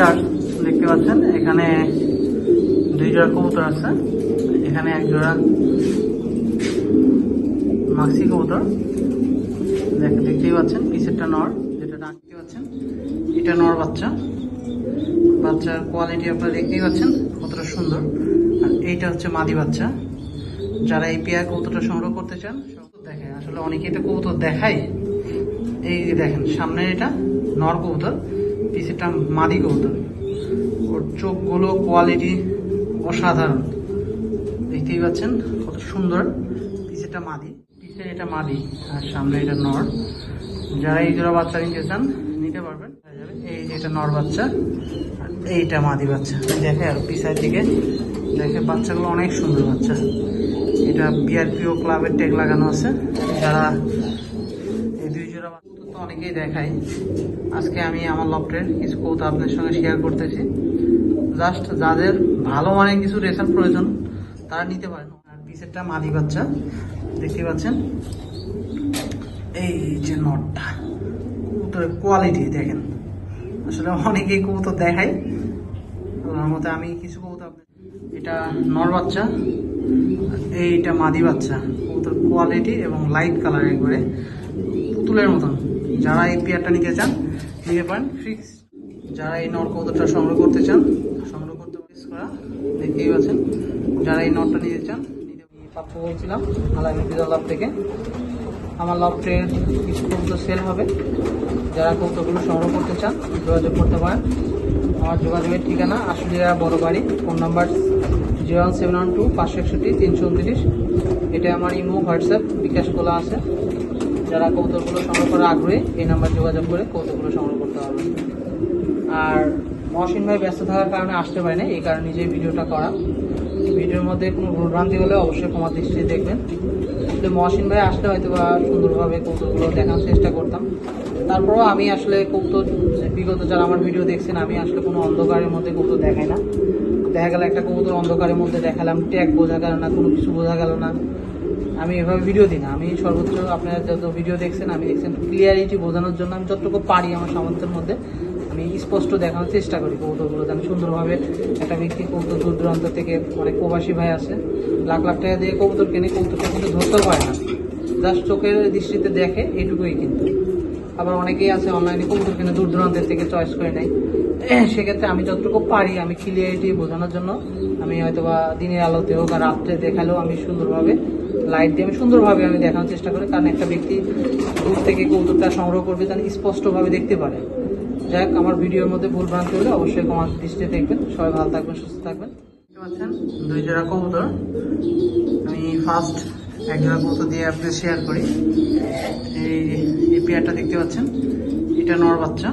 Pair দেখতে পাচ্ছেন, এখানে দুই জোড়া কবুতর আছে। এখানে এক জোড়া মাক্সি কবুতর। দেখ- দেখতেই পাচ্ছেন পিসেরটা নর, যেটা ডাক দেখতে পাচ্ছেন, এটা নর বাচ্চা। বাচ্চার কোয়ালিটি আপনারা দেখতেই পাচ্ছেন, কতটা সুন্দর। আর এইটা হচ্ছে মাদি বাচ্চা। যারা এই পেয়ার কবুতরটা সংগ্রহ করতে চান দেখে। আসলে অনেকে তো কবুতর দেখায়। এই দেখেন সামনে এটা নর কবুতর। পিছেরটা মাদি কবুতর ওর চোখগুলো কোয়ালিটি অসাধারণ। দেখতেই পাচ্ছেন, কত সুন্দর। পিছেরটা মাদি। পিছের এটা মাদি, আর সামনে এটা নর। যারা এই জোড়া বাচ্চা নিতে চান, নিতে পারবেন। এই যে এটা নর বাচ্চা, আর এইটা মাদি বাচ্চা। দেখে আর পিছের দিকে দেখে বাচ্চাগুলো অনেক সুন্দর বাচ্চা। এটা বিআরপিও ক্লাবের ট্যাগ লাগানো আছে। যারা এই দুই জোড়া বাচ্চা তো অনেকেই দেখায় আজকে আমি আমার লফটের কিছু কৌতা আপনার সঙ্গে শেয়ার করতেছি। জাস্ট যাদের ভালো মানের কিছু রেশন প্রয়োজন, তারা নিতে পারেন। আর পিসেরটা মাদি বাচ্চা দেখতে পাচ্ছেন? এই যে নটটা কবুতরের কোয়ালিটি দেখেন। আসলে অনেকেই কবুতর দেখায়। আল্লাহর মতে আমি কিছু আপনাদের- এটা নর বাচ্চা, এইটা মাদি বাচ্চা। কবুতর কোয়ালিটি এবং লাইট কালার একবারে পুতুলের মতন। যারা এই পেয়ারটা নিতে চান নিতে পারেন ফিক্স যারা এই কবুতরটা সংগ্রহ করতে চান, সংগ্রহ করতে পারিস করা। দেখতেই পাচ্ছেন, যারা এই নটটা নিতে চান, নিতে আমি প্রাপ্য বলছিলাম আলামী লাভ থেকে। আমার লফটের কিছু কবুতর সেল হবে। যারা কৌতুকগুলো সংগ্রহ করতে চান, যোগাযোগ করতে পারেন। আমার যোগাযোগের ঠিকানা আশুলিয়া বড় বাড়ি, phone number zero one seven one two পাঁচশো একষট্টি, তিনশো উনত্রিশ। এটা আমার ইমো, হোয়াটসঅ্যাপ, বিকাশ খোলা আছে। যারা কৌতুকগুলো সংগ্রহ করার আগ্রহী, এই নাম্বার যোগাযোগ করে কৌতুকগুলো সংগ্রহ করতে পারবেন। আর মহসিন ভাই ব্যস্ত থাকার কারণে আসতে পারে না এই কারণে নিজেই ভিডিওটা করা। ভিডিওর মধ্যে কোনো ভুলভ্রান্তি হলে অবশ্যই ক্ষমা দৃষ্টি দেখবেন। আসলে মহসিন ভাই আসলে হয়তো বা সুন্দরভাবে কৌতুকগুলো দেখানোর চেষ্টা করতাম। তারপরেও আমি আসলে কৌতুক বিগত যারা আমার ভিডিও দেখছেন, আমি আসলে কোনো অন্ধকারের মধ্যে কৌতুক দেখাই না। দেখা গেল একটা কবুতর অন্ধকারের মধ্যে দেখালাম, ট্যাগ বোঝা গেল না, কোনো কিছু বোঝা গেল না। আমি এভাবে ভিডিও দিই না। আমি সর্বোচ্চ আপনারা যত ভিডিও দেখছেন, আমি দেখছেন ক্লিয়ারিটি বোঝানোর জন্য আমি যতটুকু পারি আমার সামর্থ্যের মধ্যে আমি স্পষ্ট দেখানোর চেষ্টা করি কবুতরগুলো আমি সুন্দরভাবে একটা ব্যক্তি কবুতর দূর দূরান্ত থেকে অনেক প্রবাসী ভাই আছে, লাখ লাখ টাকা দিয়ে কবুতর কেনে কবুতরটা কিন্তু ধরতেও পারে না। জাস্ট চোখের দৃষ্টিতে দেখে এইটুকুই কিন্তু। আবার অনেকেই আছে অনলাইনে কবুতর কিনে, দূর দূরান্তের থেকে চয়েস করে নেয়। সেক্ষেত্রে আমি যতটুকু পারি আমি ক্লিয়ারিটি বোঝানোর জন্য আমি হয়তো বা দিনের আলোতে হোক আর রাত্রে দেখালেও আমি সুন্দরভাবে লাইট দিয়ে আমি সুন্দরভাবে আমি দেখানোর চেষ্টা করি, কারণ একটা ব্যক্তি দূর থেকে কৌতুকটা সংগ্রহ করবে যেন স্পষ্টভাবে দেখতে পারে? যাই হোক, আমার ভিডিওর মধ্যে ভুল ভ্রান্তি হলে অবশ্যই কমার দৃষ্টিতে দেখবেন। সবাই ভালো থাকবেন, সুস্থ থাকবেন। দুই জোড়া কবুতর। আমি ফার্স্ট এক জোড়া কবুতর দিয়ে আপনাকে শেয়ার করি। এই এই পেয়ারটা দেখতে পাচ্ছেন, এটা নর বাচ্চা।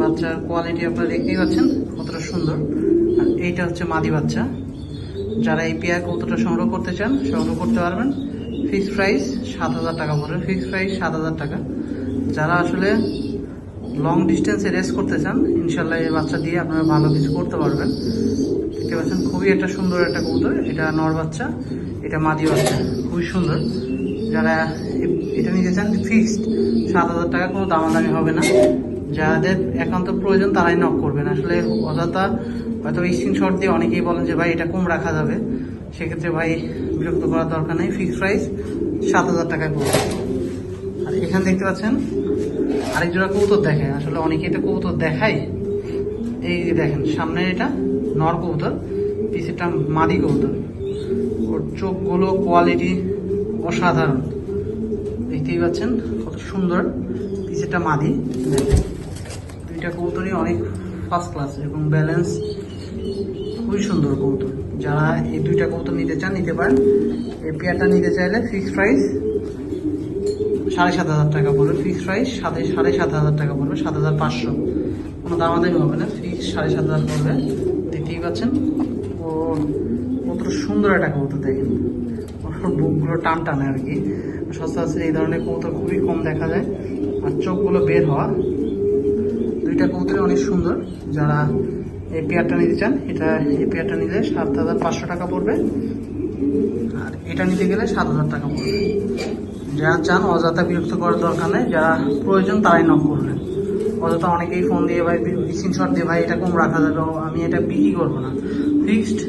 বাচ্চার কোয়ালিটি আপনারা দেখতেই পাচ্ছেন, কতটা সুন্দর। আর এইটা হচ্ছে মাদি বাচ্চা। যারা এই পেয়ার কবুতরটা সংগ্রহ করতে চান, সংগ্রহ করতে পারবেন। ফিক্স প্রাইস সাত হাজার টাকা পড়বে ফিক্স প্রাইস সাত হাজার টাকা। যারা আসলে লং ডিস্টেন্সে রেস করতে চান, ইনশাল্লাহ এই বাচ্চা দিয়ে আপনারা ভালো কিছু করতে পারবেন। দেখতে পাচ্ছেন, খুবই একটা সুন্দর একটা কবুতর। এটা নর বাচ্চা, এটা মাদি বাচ্চা। খুবই সুন্দর। যারা এটা নিতে চান ফিক্সড সাত হাজার টাকা, কোনো দামাদামি হবে না। যাদের একান্ত প্রয়োজন, তারাই নক করবেন। আসলে অযথা হয়তো স্ক্রিনশট দিয়ে অনেকেই বলেন যে, ভাই, এটা কম রাখা যাবে। সেক্ষেত্রে ভাই, বিরক্ত করার দরকার নেই। ফিক্সড প্রাইস সাত হাজার টাকা করবে আর এখানে দেখতে পাচ্ছেন, আরেক জোড়া কবুতর দেখে আসলে অনেকেই তো কবুতর দেখায়। এই যে দেখেন, সামনে এটা নর কবুতর, পিছেরটা মাদি কবুতর। ওর চোখগুলো কোয়ালিটি অসাধারণ। দেখতেই পাচ্ছেন, কত সুন্দর পিছেরটা মাদি। দুইটা কবুতরই অনেক ফার্স্ট ক্লাস এবং ব্যালেন্স খুবই সুন্দর কবুতর যারা এই দুইটা কবুতর নিতে চান, নিতে পারেন। এই পেয়ারটা নিতে চাইলে ফিক্সড প্রাইস সাড়ে সাত হাজার টাকা পড়বে। ফিক্স প্রাইস সাড়ে সাড়ে সাত হাজার টাকা পড়বে, সাত হাজার পাঁচশো। কোনো দাম দামাদামি হবে না ফিক্স সাড়ে সাত হাজার পড়বে। দেখতেই পাচ্ছেন ও কত সুন্দর একটা কবুতর দেখেন। ওর বুকগুলো টান টানে আর কি। সচরাচর এই ধরনের কবুতর খুবই কম দেখা যায়। আর চোখগুলো বের হওয়া। দুইটা কবুতরই অনেক সুন্দর। যারা এই পেয়ারটা নিতে চান, এটা এই পেয়ারটা নিলে সাত হাজার পাঁচশো টাকা পড়বে। আর এটা নিতে গেলে সাত হাজার টাকা পড়বে। যারা চান, অযথা বিরক্ত করার দরকার নেই, যারা প্রয়োজন তারাই নক করবেন অযথা অনেকেই ফোন দিয়ে, ভাই স্ক্রিনশট দিয়ে ভাই, এটা কম রাখা যাবে আমি এটা বিক্রি করব না। ফিক্সড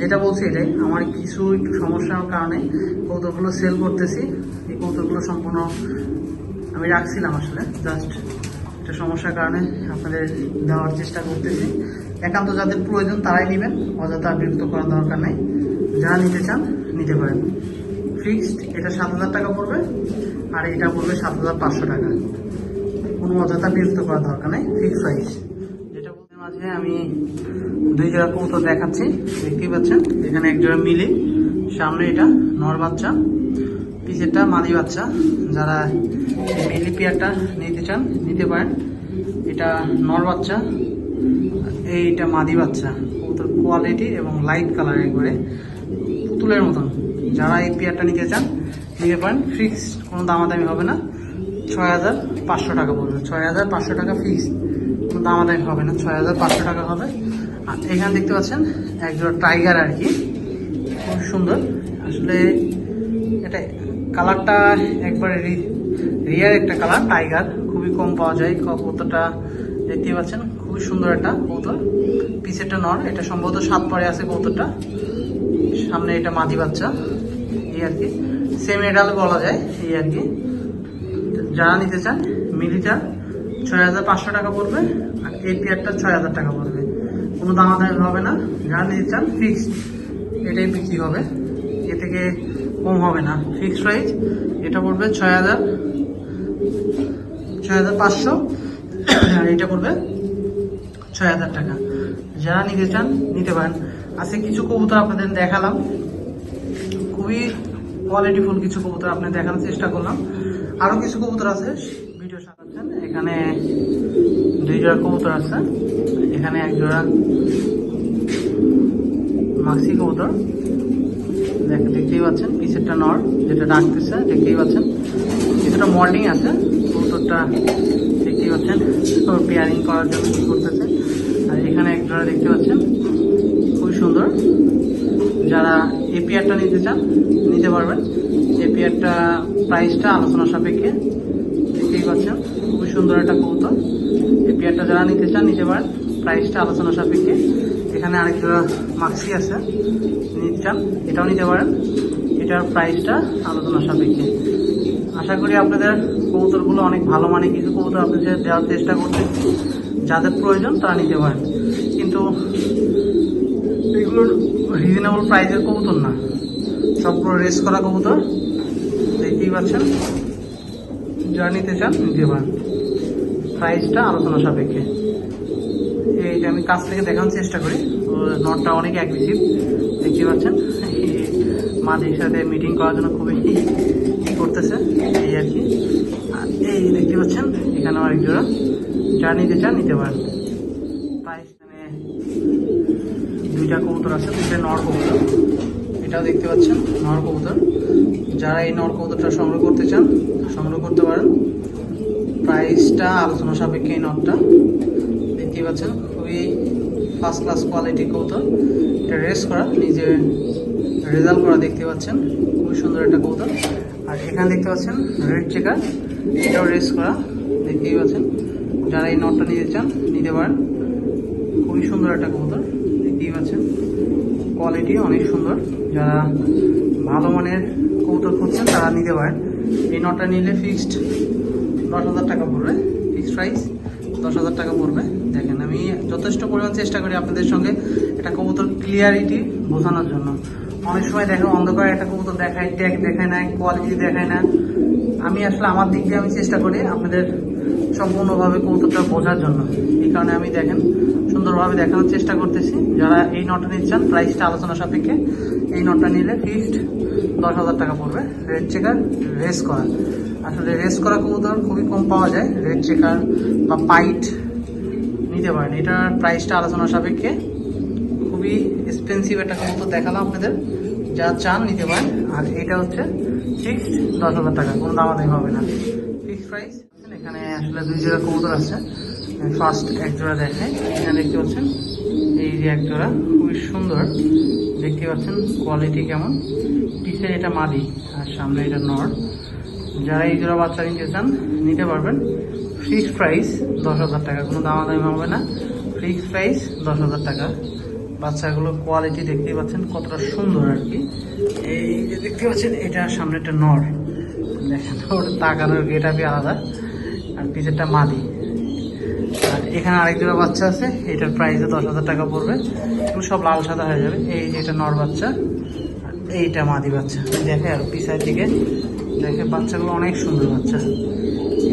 যেটা বলছি এটাই। আমার কিছু একটু সমস্যার কারণে কৌতুকগুলো সেল করতেছি। এই কৌতুকগুলো সম্পূর্ণ আমি রাখছিলাম আসলে জাস্ট একটা সমস্যার কারণে আপনাদের দেওয়ার চেষ্টা করতেছি। একান্ত যাদের প্রয়োজন তারাই নেবেন, অযথা বিরক্ত করার দরকার নেই। যারা নিতে চান, নিতে পারেন। ফিক্সড এটা সাত হাজার টাকা পড়বে, আর এটা পড়বে সাত হাজার পাঁচশো টাকা। কোনো অযথা বিরক্ত করার দরকার নেই ফিক্স প্রাইস যেটা মাঝে আমি দুই জোড়া কৌতুক দেখাচ্ছি, দেখতেই পাচ্ছেন, এখানে এক জোড়া মিলি, সামনে এটা নর বাচ্চা, পিছেরটা মাদি বাচ্চা। যারা মিলি পেয়ারটা নিতে চান, নিতে পারেন। এটা নর বাচ্চা এইটা মাদি বাচ্চা। কবুতর কোয়ালিটি এবং লাইট কালার একবারে পুতুলের মতন। যারা এই পেয়ারটা নিতে চান, নিতে পারেন। ফিক্স কোনো দামাদামি হবে না। ছয় হাজার পাঁচশো টাকা পড়বে। ছয় হাজার পাঁচশো টাকা ফিক্স কোনো দামাদামি হবে না। ছয় হাজার পাঁচশো টাকা হবে। আর এখানে দেখতে পাচ্ছেন, একজোড়া টাইগার আর কি। খুব সুন্দর। আসলে এটা কালারটা একবারে রিয়ার একটা কালার টাইগার খুবই কম পাওয়া যায়। কতটা দেখতেই পাচ্ছেন সুন্দর একটা কবুতর পিছেরটা নর, এটা সম্ভবত সাত পরে আছে কবুতরটা সামনে এটা মাদি বাচ্চা, এই আর কি। সেম এডাল বলা যায়, এই আর কি। যারা নিতে চান মিলিটা ছয় হাজার পাঁচশো টাকা পড়বে, আর এই পেয়ারটা ছয় হাজার টাকা পড়বে। কোনো দামাদামি হবে না। যারা নিতে চান ফিক্সড এটাই বিক্রি হবে। এ থেকে কম হবে না। ফিক্সড প্রাইস এটা পড়বে ছয় হাজার ছয় হাজার পাঁচশো। আর এটা পড়বে ছয় হাজার টাকা। যারা নিতে চান, নিতে পারেন। আজকে কিছু কবুতর আপনাদের দেখালাম। খুবই কোয়ালিটিফুল কিছু কবুতর আপনাদের দেখানোর চেষ্টা করলাম। আরও কিছু কবুতর আছে। ভিডিও সাজাচ্ছেন। এখানে দুই জোড়া কবুতর আছে। এখানে এক জোড়া মাক্সি কবুতর। দেখ, দেখতেই পাচ্ছেন, পিছেরটা নর, যেটা ডাকতেছে, দেখতেই পাচ্ছেন। কিছুটা মর্নিং আছে। কবুতরটা দেখতেই পাচ্ছেন। পেয়ারিং করার জন্য কি করতেছে। আর এখানে এক জোড়া দেখতে পাচ্ছেন। খুবই সুন্দর। যারা এই পেয়ারটা নিতে চান, নিতে পারবেন। এই পেয়ারটা প্রাইসটা আলোচনা সাপেক্ষে দেখতেই পাচ্ছেন। খুবই সুন্দর একটা কবুতর। এই পেয়ারটা যারা নিতে চান, নিতে পারেন। প্রাইসটা আলোচনা সাপেক্ষে এখানে আরেকটা মাক্সি আছে। নিতে চান, এটাও নিতে পারেন। এটার প্রাইসটা আলোচনা সাপেক্ষে। আশা করি আপনাদের কবুতরগুলো অনেক ভালো মানে কিছু কবুতর আপনাদের দেওয়ার চেষ্টা করতে যাদের প্রয়োজন তারা নিতে পারেন কিন্তু এগুলোর রিজনেবল প্রাইসের কবুতর না। সবগুলো রেস করা কবুতর। দেখতেই পাচ্ছেন। যারা নিতে চান, নিতে পারেন। প্রাইসটা আলোচনা সাপেক্ষে। এইটা আমি কাছ থেকে দেখানোর চেষ্টা করি। তো নটটা অনেক অ্যাগ্রেসিভ দেখতে পাচ্ছেন। মাদের সাথে মিটিং করার জন্য খুবই করতেছে। এই আর কি। আর এই দেখতে পাচ্ছেন, এখানে আরেক জোড়া। যা নিতে চান, নিতে পারেন। এখানে দুইটা কবুতর আছে, দুইটা নর কবুতর। এটাও দেখতে পাচ্ছেন, নর কবুতর। যারা এই নর কবুতরটা সংগ্রহ করতে চান, সংগ্রহ করতে পারেন। প্রাইসটা আলোচনা সাপেক্ষে এই নটটা দেখতেই পাচ্ছেন, খুবই ফার্স্ট ক্লাস কোয়ালিটি কবুতর। এটা রেস করা, নিজে রেজাল্ট করা দেখতে পাচ্ছেন। খুবই সুন্দর একটা কবুতর। আর এখানে দেখতে পাচ্ছেন রেড চেকার এটাও রেস করা, দেখতেই পাচ্ছেন। যারা এই নটটা নিতে চান নিতে পারেন। খুবই সুন্দর একটা কবুতর, দেখতেই পাচ্ছেন। কোয়ালিটি অনেক সুন্দর। যারা ভালো মানের কবুতর খুঁজছেন, তারা নিতে পারেন। এই নটটা নিলে ফিক্সড দশ হাজার টাকা পড়বে ফিক্সড প্রাইস দশ হাজার টাকা পড়বে। দেখেন, আমি যথেষ্ট পরিমাণ চেষ্টা করি আপনাদের সঙ্গে একটা কবুতর ক্লিয়ারিটি বোঝানোর জন্য। অনেক সময় দেখেন, অন্ধকারে একটা কবুতর দেখায় ট্যাগ দেখায় না কোয়ালিটি দেখায় না। আমি আসলে আমার দিক দিয়ে আমি চেষ্টা করি আপনাদের সম্পূর্ণভাবে কবুতরটা বোঝার জন্য। এই কারণে আমি দেখেন, সুন্দরভাবে দেখানোর চেষ্টা করতেছি। যারা এই নটটা নিচ্ছেন প্রাইসটা আলোচনা সাপেক্ষে এই নটটা নিলে ফিক্সড দশ হাজার টাকা পড়বে। রেড চেকার রেস করা। আসলে রেস করা কবুতর খুবই কম পাওয়া যায়। রেড চেকার বা পাইট নিতে পারেন। এটার প্রাইসটা আলোচনা সাপেক্ষে খুবই এক্সপেন্সিভ একটা কবুতর দেখালাম আপনাদের। যা চান নিতে পারেন। আর এটা হচ্ছে ফিক্সড দশ হাজার টাকা। কোনো দামাদামি হবে না। ফিক্সড প্রাইস এখানে আসলে দুই জোড়া কবুতর আছে। ফার্স্ট এক জোড়া দেখায় এখানে দেখতে পাচ্ছেন, এই যে এক জোড়া, খুবই সুন্দর। দেখতে পাচ্ছেন কোয়ালিটি কেমন। পিছে এটা মাদি, আর সামনে এটা নর। যারা এই জোড়া বাচ্চা নিতে চান, নিতে পারবেন। ফিক্সড প্রাইস দশ হাজার টাকা, কোনো দামাদামি হবে না। ফিক্সড প্রাইস দশ হাজার টাকা। বাচ্চাগুলোর কোয়ালিটি দেখতেই পাচ্ছেন, কতটা সুন্দর আর কি। এই যে দেখতে পাচ্ছেন, এটা সামনে একটা নর। দেখেন, ওর তাকানোর গেটাপই আলাদা। আর পিছেরটা মাদি। আর এখানে আরেক জোড়া বাচ্চা আছে, এটার প্রাইসে দশ হাজার টাকা পড়বে। এগুলো সব লাল সাদা হয়ে যাবে। এই এটা নর বাচ্চা এইটা মাদি বাচ্চা। দেখে আর পিছার দিকে, দেখে বাচ্চাগুলো অনেক সুন্দর বাচ্চা।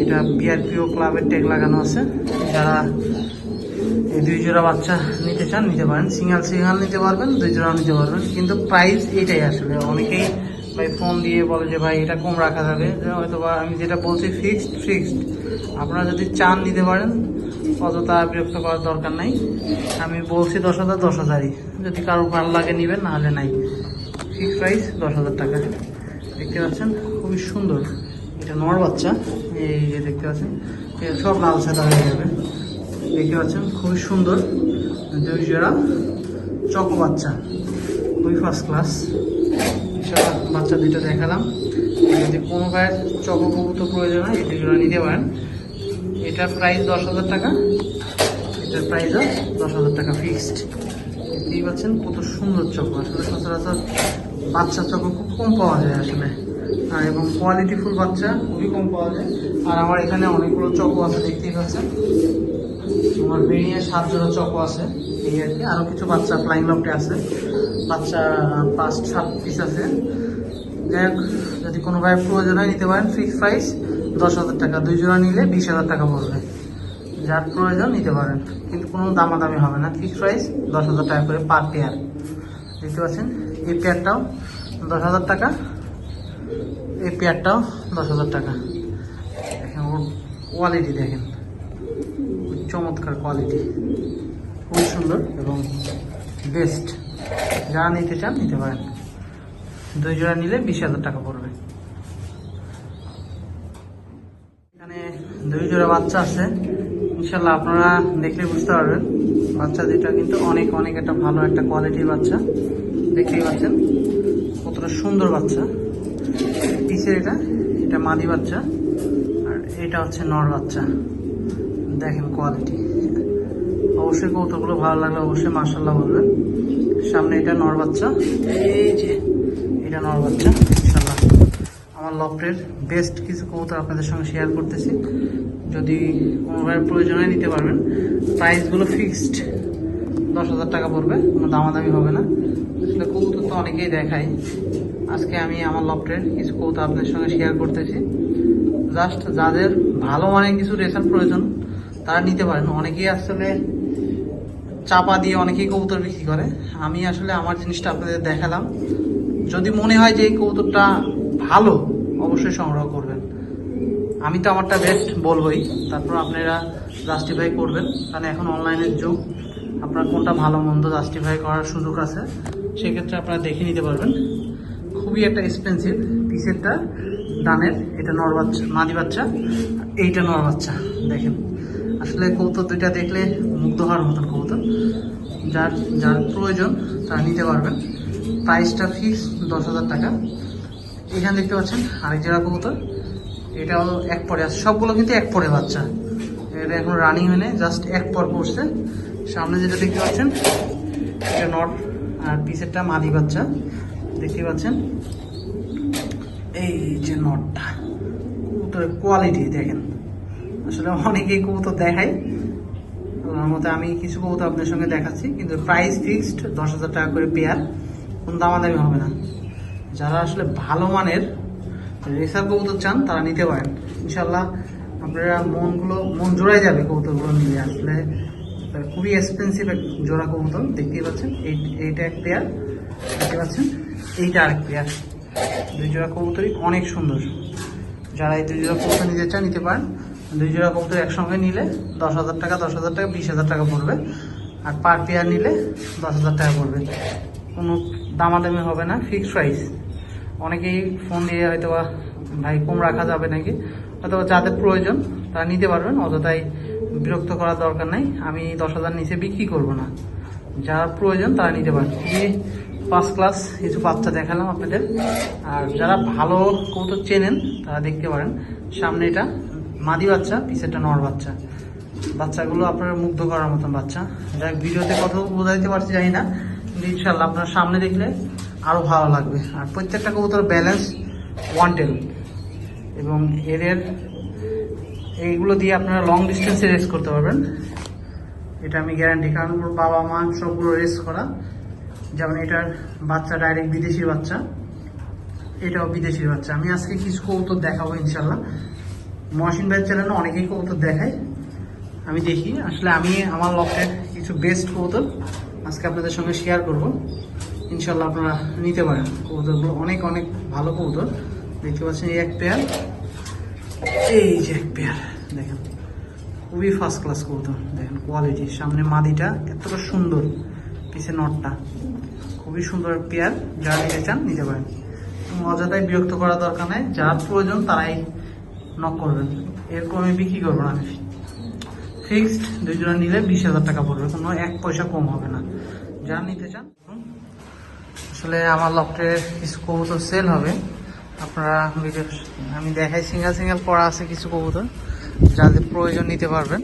এটা বিআরপিও ক্লাবের টেক লাগানো আছে। যারা এই দুই জোড়া বাচ্চা নিতে চান, নিতে পারেন। সিঙ্গেল সিঙ্গেল নিতে পারবেন, দুই জোড়া নিতে পারবেন। কিন্তু প্রাইস এটাই আসলে। অনেকেই ভাই ফোন দিয়ে বলে যে, ভাই, এটা কম রাখা যাবে। হয়তো বা আমি যেটা বলছি ফিক্সড ফিক্সড আপনারা যদি চান নিতে পারেন, অযথা বিরক্ত করার দরকার নাই। আমি বলছি দশ হাজার, দশ হাজারই। যদি কারও ভালো লাগে নেবেন, নাহলে নাই। ফিক্সড প্রাইস দশ হাজার টাকা। দেখতে পাচ্ছেন, খুবই সুন্দর। এটা নর বাচ্চা। এই যে দেখতে পাচ্ছেন সব লাল সাদা হয়ে যাবে। দেখতে পাচ্ছেন, খুবই সুন্দর। দুই জোড়া চকো বাচ্চা। খুবই ফার্স্ট ক্লাস বাচ্চা দুইটা দেখালাম। যদি কোনো গায়ের চকো প্রয়োজন হয় এই দুই জোড়া নিতে পারেন। এটার প্রাইস দশ হাজার টাকা। এটার প্রাইসও দশ হাজার টাকা ফিক্সড দেখতেই পাচ্ছেন কত সুন্দর চকো। আসলে সচরাচর বাচ্চা চকো খুব কম পাওয়া যায় আসলে। আর এবং কোয়ালিটিফুল বাচ্চা খুবই কম পাওয়া যায়। আর আমার এখানে অনেকগুলো চকো আছে, দেখতেই পাচ্ছেন। আমার বেরিয়ে সাত জোড়া চকো আছে এই আর কি। আরও কিছু বাচ্চা ফ্লাইং লফটে আছে। বাচ্চা পাঁচ, সাত পিস আছে। যাই হোক, যদি কোনো ভাই প্রয়োজন হয়, নিতে পারেন ফিক্স প্রাইস দশ হাজার টাকা, দুই জোড়া নিলে বিশ হাজার টাকা পড়বে যার প্রয়োজন নিতে পারেন। কিন্তু কোনো দামাদামি হবে না। ফিক্স প্রাইস দশ হাজার টাকা করে পার পেয়ার দেখতে পাচ্ছেন? এই পেয়ারটাও দশ হাজার টাকা। এই পেয়ারটাও দশ হাজার টাকা। দেখেন, ওর কোয়ালিটি দেখেন। চমৎকার কোয়ালিটি খুব সুন্দর এবং বেস্ট যারা নিতে চান, নিতে পারেন। দুই জোড়া নিলে বিশ হাজার টাকা পড়বে এখানে দুই জোড়া বাচ্চা আছে। ইনশাল্লাহ আপনারা দেখলে বুঝতে পারবেন। বাচ্চা দুইটা কিন্তু অনেক অনেক একটা ভালো একটা কোয়ালিটির বাচ্চা। দেখতেই পাচ্ছেন। কতটা সুন্দর বাচ্চা। পিসের এটা এটা মাদি বাচ্চা। আর এটা হচ্ছে নর বাচ্চা। দেখেন কোয়ালিটি অবশ্যই কৌতুকগুলো ভালো লাগলে অবশ্যই মার্শাল্লাহ বলবেন। সামনে এটা নর বাচ্চা। এই যে। এটা নর বাচ্চা ইনশাল্লাহ আমার লফটের বেস্ট কিছু কবুতর আপনাদের সঙ্গে শেয়ার করতেছি। যদি কোনো ভাইয়ের প্রয়োজন হয় নিতে পারবেন। প্রাইসগুলো ফিক্সড দশ হাজার টাকা পড়বে, কোনো দামাদামি হবে না। আসলে কবুতর তো অনেকেই দেখাই আজকে আমি আমার লফটের কিছু কবুতর আপনাদের সঙ্গে শেয়ার করতেছি। জাস্ট যাদের ভালো মানের কিছু রেসার প্রয়োজন, তারা নিতে পারেন। অনেকেই আসলে চাপা দিয়ে অনেকেই কবুতর বিক্রি করে। আমি আসলে আমার জিনিসটা আপনাদের দেখালাম। যদি মনে হয় যে এই কবুতরটা ভালো, অবশ্যই সংগ্রহ করবেন। আমি তো আমারটা বেস্ট বলবোই। তারপর আপনারা জাস্টিফাই করবেন। কারণ এখন অনলাইনের যুগ। আপনার কোনটা ভালো মন্দ জাস্টিফাই করার সুযোগ আছে, সেক্ষেত্রে আপনারা দেখে নিতে পারবেন। খুবই একটা এক্সপেন্সিভ পিসেরটা ডানের এটা নর বাচ্চা, মাদি বাচ্চা, এইটা নর বাচ্চা, দেখেন। আসলে কৌতুক দুইটা দেখলে মুগ্ধ হওয়ার মতন কৌতুক যার যার প্রয়োজন, তারা নিতে পারবেন। প্রাইসটা ফিক্স দশ হাজার টাকা। এখানে দেখতে পাচ্ছেন আরেক জায়গা কবুতর। এটাও এক পরে আছে। সবগুলো কিন্তু এক পরে বাচ্চা। এটা এখন রানিং হয়নি জাস্ট এক পর পড়ছে সামনে যেটা দেখতে পাচ্ছেন, এটা নট আর পিসেরটা মাদি বাচ্চা। দেখতে পাচ্ছেন? এই যে নটটা কবুতরের কোয়ালিটি দেখেন। আসলে অনেকেই কবুতর দেখাই আমার মতে আমি কিছু কবুতর আপনার সঙ্গে দেখাচ্ছি, কিন্তু প্রাইস ফিক্সড দশ হাজার টাকা করে পেয়ার কোনো দামাদামি হবে না। যারা আসলে ভালো মানের রেসার কবুতর চান, তারা নিতে পারেন। ইনশাল্লাহ আপনারা মনগুলো, মন জোড়ায় যাবে কবুতরগুলো নিয়ে। আসলে খুবই এক্সপেন্সিভ এক জোড়া কবুতর, দেখতেই পাচ্ছেন। এই, এইটা এক পেয়ার দেখতে পাচ্ছেন। এইটা আরেক পেয়ার দুই জোড়া কবুতরই অনেক সুন্দর। যারা এই দুই জোড়া কবুতর নিতে চান, নিতে পারেন। দুই জোড়া কবুতর একসঙ্গে নিলে দশ হাজার টাকা, দশ হাজার টাকা, বিশ হাজার টাকা পড়বে। আর পার পেয়ার নিলে দশ হাজার টাকা পড়বে। কোনো দামাদামি হবে না ফিক্সড প্রাইস অনেকেই ফোন দিয়ে হয়তো বা ভাই, কম রাখা যাবে নাকি? হয়তো যাদের প্রয়োজন, তারা নিতে পারবেন, অযথাই বিরক্ত করার দরকার নাই। আমি দশ হাজার নিচে বিক্রি করব না। যারা প্রয়োজন, তারা নিতে পারেন খুবই ফার্স্ট ক্লাস কিছু বাচ্চা দেখালাম আপনাদের। আর যারা ভালো কবুতর চেনেন, তারা দেখতে পারেন। সামনে এটা মাদি বাচ্চা, পিছেরটা নর বাচ্চা। বাচ্চাগুলো আপনার মুগ্ধ করার মতন বাচ্চা। যাক ভিডিওতে কত বোঝাইতে পারছি জানি না। কিন্তু ইনশাল্লাহ আপনার সামনে দেখলে আরও ভালো লাগবে। আর প্রত্যেকটা কবুতর ব্যালেন্স ওয়ান টেল এবং এদের এইগুলো দিয়ে আপনারা লং ডিস্টেন্সে রেস করতে পারবেন। এটা আমি গ্যারান্টি কারণ বাবা মা সবগুলো রেস করা। যেমন এটার বাচ্চা ডাইরেক্ট বিদেশির বাচ্চা। এটাও বিদেশির বাচ্চা। আমি আজকে কিছু কবুতর দেখাবো ইনশাল্লাহ মহসিন ভাইয়ের চ্যানেলে অনেকেই কবুতর দেখায়। আমি দেখি। আসলে আমি, আমার লকের কিছু বেস্ট কবুতর আজকে আপনাদের সঙ্গে শেয়ার করব। ইনশাল্লাহ আপনারা নিতে পারেন। কবুতরগুলো অনেক অনেক ভালো কবুতর। দেখতে পাচ্ছেন এই এক পেয়ার। এই যে এক পেয়ার, দেখেন। খুবই ফার্স্ট ক্লাস কবুতর, দেখেন কোয়ালিটি সামনে মাদিটা এতটা সুন্দর, পিছে নটটা। খুবই সুন্দর পেয়ার, যারা নিতে চান নিতে পারেন। অযথাই বিরক্ত করা দরকার নেই, যার প্রয়োজন তারাই নক করবেন। এরকম আমি বিক্রি করব না আমি। ফিক্সড দুই জোড়া নিলে বিশ হাজার টাকা পড়বে, কোনো এক পয়সা কম হবে না। যা নিতে চান আসলে আমার লফটে কিছু কবুতর সেল হবে। আপনারা ভিডিও আমি দেখাই সিঙ্গেল সিঙ্গেল পড়া আছে কিছু কবুতর। যাদের প্রয়োজন নিতে পারবেন।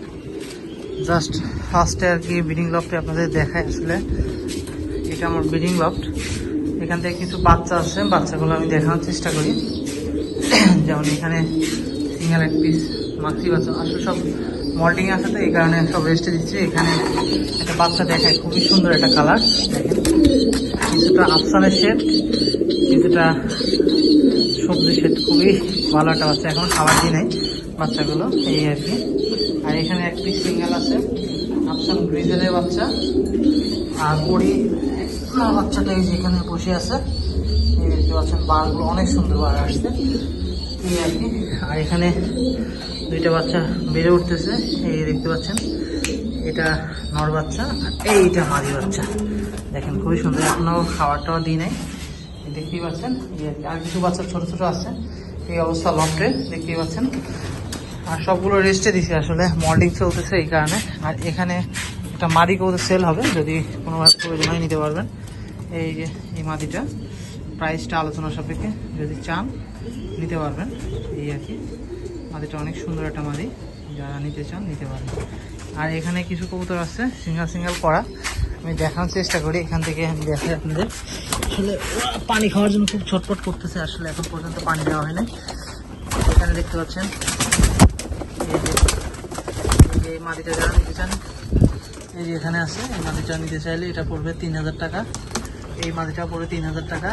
জাস্ট ফার্স্টে আর কি ব্রিডিং লফটে আপনাদের দেখায় আসলে। এটা আমার ব্রিডিং লফট। এখান থেকে কিছু বাচ্চা আছে, বাচ্চাগুলো আমি দেখানোর চেষ্টা করি। যেমন এখানে সিঙ্গেল এক পিস মাক্সি বাচ্চা। আসলে সব মল্টিং তো এই কারণে সব রেস্টে দিচ্ছি। এখানে একটা বাচ্চা দেখায়, খুবই সুন্দর একটা কালার কিছুটা আফসানের শেড কিছুটা সবজি শেড খুবই ভালো একটা বাচ্চা, এখন খাবার দিই নাই বাচ্চাগুলো, এই আর কি। আর এখানে একটি সিঙ্গেল আছে, আফসান গ্রিজেলের বাচ্চা। আর না বাচ্চাটা এই যেখানে বসে আছে। এই দেখতে পাচ্ছেন বারগুলো অনেক সুন্দর বার আসছে। এই আর কি। আর এখানে দুইটা বাচ্চা বেড়ে উঠতেছে, এই দেখতে পাচ্ছেন। এটা নর বাচ্চা আর এইটা মাদি বাচ্চা। দেখেন, খুবই সুন্দর। এখনও খাবারটাও দিই নাই। দেখতেই পাচ্ছেন আর কিছু বাচ্চা ছোট ছোট আছে। এই অবস্থা লফটে, দেখতেই পাচ্ছেন। আর সবগুলো রেস্টে দিছি আসলে। মর্নিং চলতেছে এই কারণে। আর এখানে একটা মাদি কবুতর সেল হবে, যদি কোনোভাবে প্রয়োজন হয় নিতে পারবেন। এই যে, এই মাদিটা। প্রাইসটা আলোচনা সাপেক্ষে যদি চান, নিতে পারবেন। এই আর কি। মাদিটা অনেক সুন্দর একটা মাদি। যারা নিতে চান, নিতে পারেন। আর এখানে কিছু কবুতর আছে, সিঙ্গেল সিঙ্গেল করা। আমি দেখানোর চেষ্টা করি, এখান থেকে আমি দেখাই আপনাদের। আসলে, পানি খাওয়ার জন্য খুব ছটপট করতেছে, আসলে এখন পর্যন্ত পানি দেওয়া হয় নাই। এখানে দেখতে পাচ্ছেন, এই মাটিটা যারা নিতে চান, এই যে এখানে আছে, এই মাটিটা নিতে চাইলে এটা পড়বে তিন হাজার টাকা। এই মাদিটা পড়বে তিন হাজার টাকা।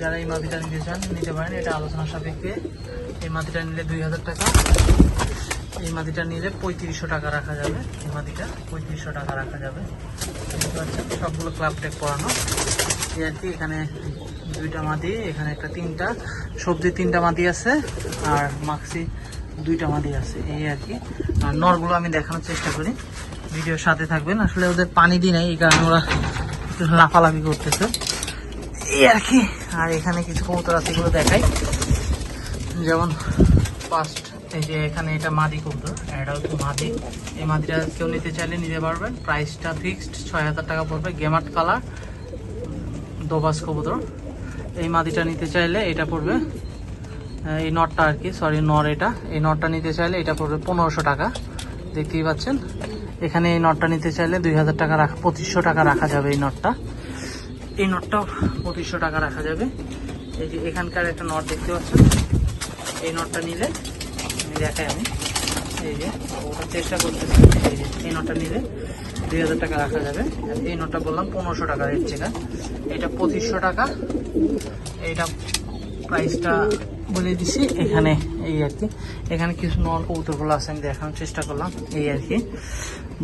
যারা এই মাটিটা নিতে চান, নিতে পারেন। এটা আলোচনা সাপেক্ষে। এই মাটিটা নিলে দুই হাজার টাকা। এই মাটিটা নিলে পঁয়ত্রিশশো টাকা রাখা যাবে। এই মাটিটা পঁয়ত্রিশশো টাকা রাখা যাবে। সবগুলো ক্লাব টেক পড়ানো এই আর কি, এখানে দুইটা মাটি, এখানে একটা তিনটা, সবজি তিনটা মাটি আছে, আর মাক্সি দুইটা মাটি আছে। এই আর কি। আর নরগুলো আমি দেখানোর চেষ্টা করি। ভিডিওর সাথে থাকবেন। আসলে ওদের পানি দিই নাই, এই কারণে ওরা একটু লাফালাফি করতেছে। এই আর কি। আর এখানে কিছু কবুতর আছে, এগুলো দেখাই। যেমন ফার্স্ট এই যে এখানে এটা মাদি কবুতর এটা হচ্ছে মাদি। এই মাদিটা কেউ নিতে চাইলে নিতে পারবেন। প্রাইসটা ফিক্সড ছয় হাজার টাকা পড়বে। গেমাট কালার দোবাস কবুতর। এই মাদিটা নিতে চাইলে এটা পড়বে এই নটটা আর কি সরি নর এটা। এই নটটা নিতে চাইলে এটা পড়বে পনেরোশো টাকা। দেখতেই পাচ্ছেন? এখানে এই নটটা নিতে চাইলে দুই হাজার টাকা রাখা, পঁচিশশো টাকা রাখা যাবে এই নটটা। এই নটটাও পঁচিশশো টাকা রাখা যাবে। এই যে এখানকার একটা নট দেখতে পাচ্ছেন। এই নটটা নিলে আমি দেখাই আমি। এই যে, ওটা চেষ্টা করতেছি। এই যে, এই নটটা নিলে দুই হাজার টাকা রাখা যাবে। এই নটটা বললাম পনেরোশো টাকা রেট চেকা এটা পঁচিশশো টাকা। এইটা প্রাইসটা বলে দিছি। এখানে এই আর কি। এখানে কিছু নর কবুতরগুলো আছে, আমি দেখানোর চেষ্টা করলাম। এই আর কি।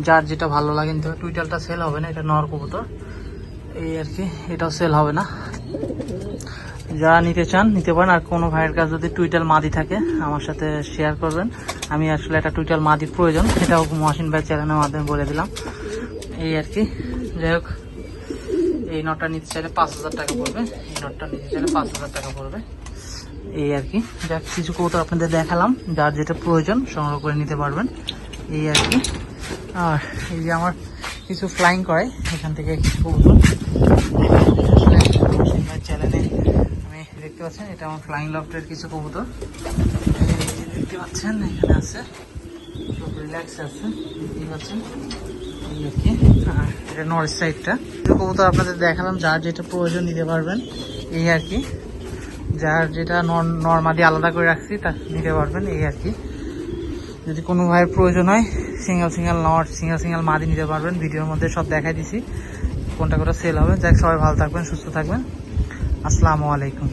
যার যেটা ভালো লাগে নিতে হবে টুইটালটা সেল হবে না, এটা নর কবুতর। এই আর কি, এটাও সেল হবে না। যারা নিতে চান, নিতে পারেন। আর কোনো ভাইয়ের কাছে যদি টুইটাল মাদি থাকে, আমার সাথে শেয়ার করবেন। আমি আসলে একটা টুইটাল মাদি প্রয়োজন এটাও মহাসিন ভাই চ্যানেলের মাধ্যমে বলে দিলাম। এই আর কি, যাই হোক, এই নটটা নিতে চাইলে পাঁচ হাজার টাকা পড়বে। এই নটটা নিতে চাইলে পাঁচ হাজার টাকা পড়বে। এই আর কি, যাক, কিছু কৌতো আপনাদের দেখালাম। যার যেটা প্রয়োজন, সংগ্রহ করে নিতে পারবেন। এই আর কি, আর এই যে আমার কিছু ফ্লাইং করে, এখান থেকে কিছু কৌতো চ্যানেলে আমি দেখতে পাচ্ছেন, এটা আমার ফ্লাইং লফটের কিছু কবুতর। দেখতে পাচ্ছেন, এখানে আছে। সব রিল্যাক্স আছে দেখতে পাচ্ছেন। এটা নর্থ সাইডটা কবুতর আপনাদের দেখালাম, যার যেটা প্রয়োজন নিতে পারবেন, এই আর কি। যার যেটা নর্মালি আলাদা করে রাখছি, তা নিতে পারবেন, এই আর কি। যদি কোনো ভাইয়ের প্রয়োজন হয় single single not single single মাদি নিতে পারবেন। ভিডিওর মধ্যে সব দেখাই দিছি। কোনটা করে সেল হবে। যাক, সবাই ভালো থাকবেন, সুস্থ থাকবেন। আসসালামু আলাইকুম।